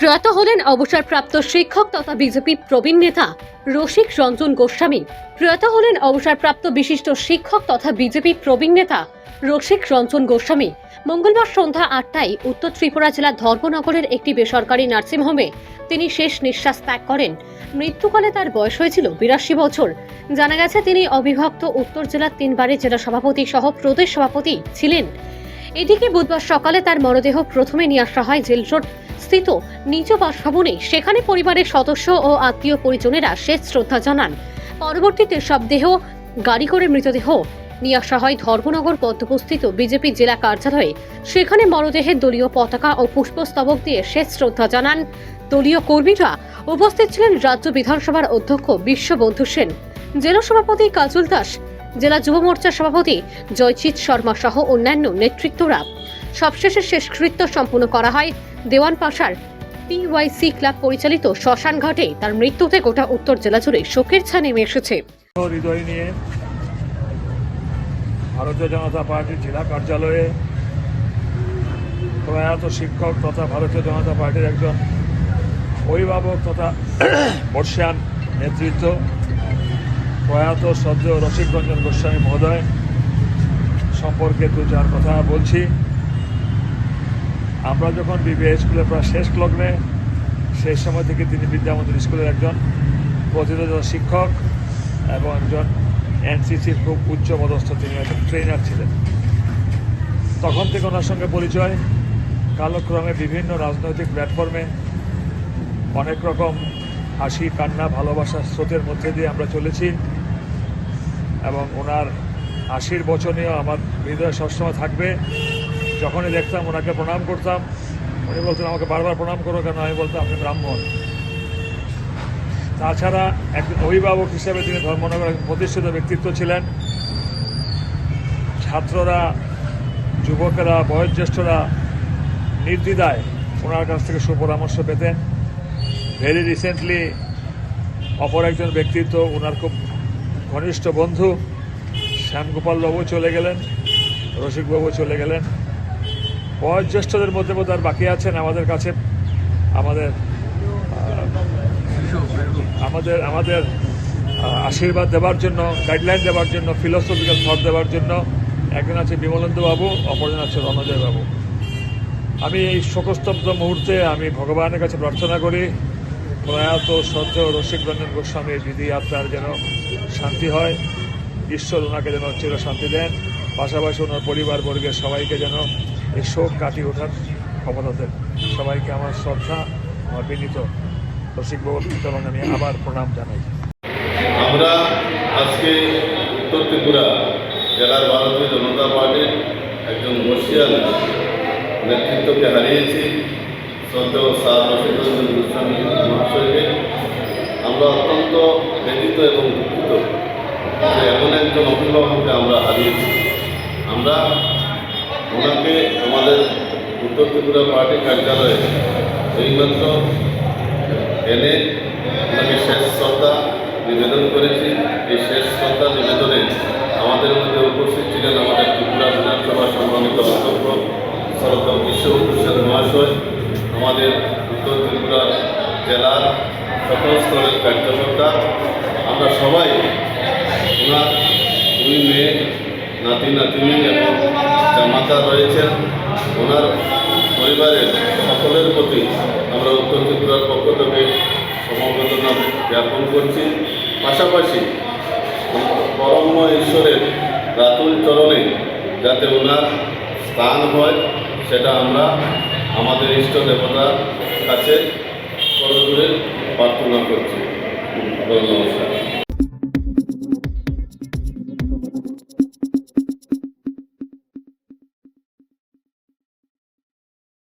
প্রয়াত হলেন অবসরপ্রাপ্ত শিক্ষক তথা বিজেপি প্রবীণ নেতা রসিক রঞ্জন গোস্বামী। প্রয়াত হলেন অবসরপ্রাপ্ত বিশিষ্ট শিক্ষক তথা বিজেপি প্রবীণ নেতা রসিক রঞ্জন গোস্বামী। মঙ্গলবার সন্ধ্যা আটটায় উত্তর ত্রিপুরা জেলার ধর্মনগরের একটি বেসরকারি নার্সিংহোমে তিনি শেষ নিঃশ্বাস ত্যাগ করেন। মৃত্যুকালে তার বয়স হয়েছিল বিরাশি বছর। জানা গেছে তিনি অবিভক্ত উত্তর জেলার তিনবারের জেলা সভাপতি সহ প্রদেশ সভাপতি ছিলেন। এদিকে বুধবার সকালে তার মরদেহ প্রথমে নিয়ে আসা হয় জেল স্থিত নিজ বাসভবনে সেখানে পরিবারের সদস্য ও আত্মীয় পরিজনেরা শেষ শ্রদ্ধা জানান। পরবর্তীতে সব দেহ, গাড়ি করে মৃতদেহ নিয়ে আসা হয় ধর্মনগর পদ্মপুস্থিত বিজেপি জেলা কার্যালয়ে। সেখানে মরদেহের দলীয় পতাকা ও পুষ্পস্তবক দিয়ে শেষ শ্রদ্ধা জানান। দলীয় কর্মীরা উপস্থিত ছিলেন রাজ্য বিধানসভার অধ্যক্ষ বিশ্ববন্ধু সেন। জেলা সভাপতি কাজল দাস, জেলা যুব মোর্চার সভাপতি জয়চিৎ শর্মা সহ অন্যান্য নেতৃত্বরা। সবশেষে শেষকৃত্য সম্পন্ন করা হয় দেওয়ান পাশার পিওয়াইসি ক্লাব পরিচালিত শ্মশান ঘাটে। তার মৃত্যুতে গোটা উত্তর জেলা জুড়ে শোকের ছা নেমে এসেছে হৃদয় নিয়ে ভারতীয় জনতা পার্টির জেলা কার্যালয়ে প্রয়াত শিক্ষক তথা ভারতীয় জনতা পার্টির একজন অভিভাবক তথা বর্ষিয়ান নেতৃত্ব, প্রয়াত সদ্য রসিক রঞ্জন গোস্বামী মহোদয় সম্পর্কে দু চার কথা বলছি। আমরা যখন বিবিএ স্কুলে প্রায় শেষ লগ্নে, সেই সময় থেকে তিনি বিদ্যামন্দির স্কুলের একজন প্রতিরোধ শিক্ষক এবং একজন এনসিসির খুব উচ্চ পদস্থ তিনি একজন ট্রেনার ছিলেন। তখন থেকে ওনার সঙ্গে পরিচয়। কালক্রমে বিভিন্ন রাজনৈতিক প্ল্যাটফর্মে অনেক রকম হাসি, কান্না, ভালোবাসার স্রোতের মধ্যে দিয়ে আমরা চলেছি এবং ওনার আশির বচনেও আমার হৃদয় সবসময় থাকবে। যখনই দেখতাম, ওনাকে প্রণাম করতাম, উনি বলতেন, আমাকে বারবার প্রণাম করো কেন? আমি বলতাম, আপনি ব্রাহ্মণ। তাছাড়া একজন অভিভাবক হিসেবে তিনি ধর্মনগর প্রতিষ্ঠিত ব্যক্তিত্ব ছিলেন। ছাত্ররা, যুবকেরা, বয়োজ্যেষ্ঠরা নির্দ্বিধায় ওনার কাছ থেকে সুপরামর্শ পেতেন। ভেরি রিসেন্টলি অপর একজন ব্যক্তিত্ব ওনার খুব ঘনিষ্ঠ বন্ধু শ্যামগোপাল বাবু চলে গেলেন, রসিকবাবু চলে গেলেন। বয়োজ্যেষ্ঠদের মধ্যে বোধ আর বাকি আছেন আমাদের কাছে, আমাদের আমাদের আমাদের আশীর্বাদ দেওয়ার জন্য গাইডলাইন দেওয়ার জন্য ফিলোসফিক্যাল থট দেওয়ার জন্য একজন আছে বিমলেন্দু বাবু, অপরজন আছে রণজয় বাবু। আমি এই শোকস্তব্ধ মুহূর্তে আমি ভগবানের কাছে প্রার্থনা করি, প্রয়াত সদ্য রসিক রঞ্জন গোস্বামীর বিধি আত্মার যেন শান্তি হয়, ঈশ্বর ওনাকে যেন চির শান্তি দেন, পাশাপাশি ওনার পরিবারবর্গের সবাইকে যেন এই শোক কাটিয়ে ওঠার ক্ষমতা সবাইকে আমার শ্রদ্ধা, আমার বিনীত রসিকবাবুর চরণ আমি আবার প্রণাম জানাই। আমরা আজকে উত্তর ত্রিপুরা জেলার ভারতীয় জনতা পার্টির একজন বর্ষিয়ান নেতৃত্বকে হারিয়েছি। সদ্য স্যার রশিদুদ্দিন গোস্বামী মহাশয়কে। আমরা অত্যন্ত ব্যথিত এবং দুঃখিত যে এমন একজন অভিভাবককে আমরা হারিয়েছি। আমরা ওনাকে আমাদের উত্তর ত্রিপুরা পার্টি কার্যালয়ে এইমাত্র এনে ওনাকে শেষ শ্রদ্ধা নিবেদন করেছি। এই শেষ শ্রদ্ধা নিবেদনে আমাদের মধ্যে উপস্থিত ছিলেন আমাদের ত্রিপুরা বিধানসভা সম্মানিত অধ্যক্ষ সরকার বিশ্ব হোসেন মহাশয়, আমাদের উত্তর ত্রিপুরা জেলার সকল স্তরের কার্যকর্তা। আমরা সবাই ওনার দুই মেয়ে, নাতি, নাতিনি এবং জামাতা রয়েছেন ওনার পরিবারের সকলের প্রতি আমরা ত্রিপুরার পক্ষ থেকে সমবেদনা জ্ঞাপন করছি। পাশাপাশি পরম ঈশ্বরের রাতুল চরণে যাতে ওনার স্থান হয়, সেটা আমরা আমাদের ইষ্ট দেবতার কাছে করজোরে প্রার্থনা করছি। নমস্কার